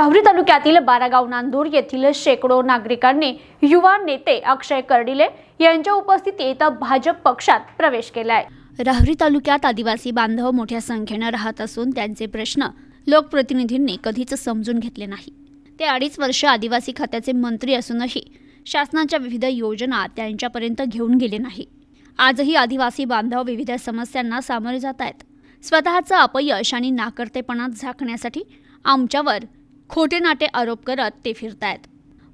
राहुरी तालुक्यातील बारागाव नांदूर येथील शेकडो नागरिकांनी युवा नेते अक्षय कर्डिले यांच्या उपस्थितीत भाजप पक्षात प्रवेश केलाय. राहुरी तालुक्यात आदिवासी बांधव मोठ्या संख्येनं राहत असून त्यांचे प्रश्न लोकप्रतिनिधींनी कधीच समजून घेतले नाही. ते अडीच वर्ष आदिवासी खात्याचे मंत्री असूनही शासनाच्या विविध योजना त्यांच्यापर्यंत घेऊन गेले नाही. आजही आदिवासी बांधव विविध समस्यांना सामोरे जात आहेत. स्वतःचं अपयश आणि नाकर्तेपणा झाकण्यासाठी आमच्यावर खोटे नाटे आरोप करत ते फिरतायत.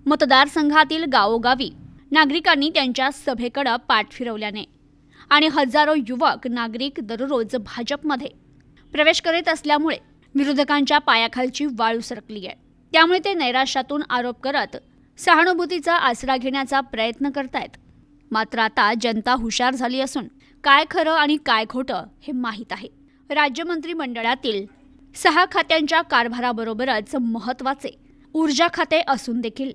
मतदारसंघातील गावोगावी नागरिकांनी त्यांच्या सभेकडं पाठ फिरवल्याने आणि हजारो युवक नागरिक दररोज भाजपमध्ये प्रवेश करीत असल्यामुळे विरोधकांच्या पायाखालची वाळू सरकली आहे. त्यामुळे ते नैराश्यातून आरोप करत सहानुभूतीचा आसरा घेण्याचा प्रयत्न करतायत. मात्र आता जनता हुशार झाली असून काय खरं आणि काय खोटं हे माहीत आहे. राज्य मंत्रिमंडळातील सहा खात्यांच्या कारभाराबरोबरच महत्त्वाचे ऊर्जा खाते असून देखील.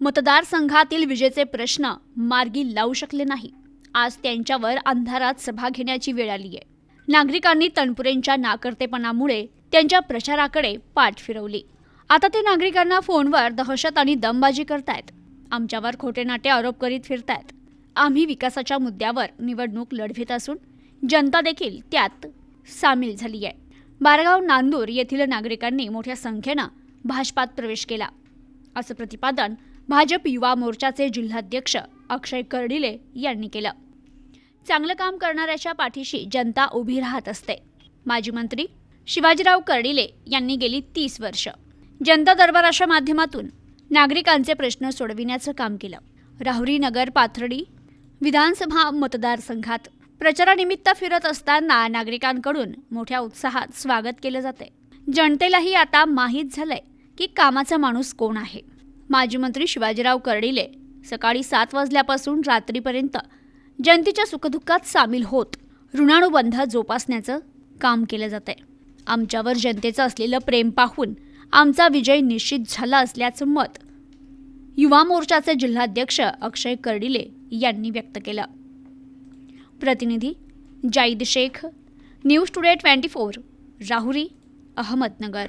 मतदारसंघातील विजेचे प्रश्न मार्गी लावू शकले नाही. आज त्यांच्यावर अंधारात सभा घेण्याची वेळ आली आहे. नागरिकांनी तणपुरेंच्या नाकर्तेपणामुळे त्यांच्या प्रचाराकडे पाठ फिरवली. आता ते नागरिकांना फोनवर दहशत आणि दमबाजी करतायत. आमच्यावर खोटे नाटे आरोप करीत फिरतायत. आम्ही विकासाच्या मुद्द्यावर निवडणूक लढवित असून जनता देखील त्यात सामील झाली आहे. बारगाव नांदूर येथील नागरिकांनी मोठ्या संख्येनं भाजपात प्रवेश केला. असं प्रतिपादन भाजप युवा मोर्चाचे जिल्हाध्यक्ष अक्षय कर्डिले यांनी केलं. चांगलं काम करणाऱ्याच्या पाठीशी जनता उभी राहत असते. माजी मंत्री शिवाजीराव कर्डिले यांनी गेली तीस वर्ष. जनता दरबाराच्या माध्यमातून नागरिकांचे प्रश्न सोडविण्याचं काम केलं. राहुरी नगर पाथर्डी विधानसभा मतदारसंघात प्रचारानिमित्त फिरत असताना नागरिकांकडून मोठ्या उत्साहात स्वागत केलं जाते. जनतेलाही आता माहीत झालंय की कामाचा माणूस कोण आहे. माजी मंत्री शिवाजीराव कर्डिले सकाळी सात वाजल्यापासून रात्रीपर्यंत जनतेच्या सुखदुःखात सामील होत ऋणानुबंध जोपासण्याचं काम केलं जातंय. आमच्यावर जनतेचं असलेलं प्रेम पाहून आमचा विजय निश्चित झाला असल्याचं मत युवा मोर्चाचे जिल्हाध्यक्ष अक्षय कर्डिले यांनी व्यक्त केलं. प्रतिनिधी Zaid Shaikh news today twenty four Rahuri Ahmednagar.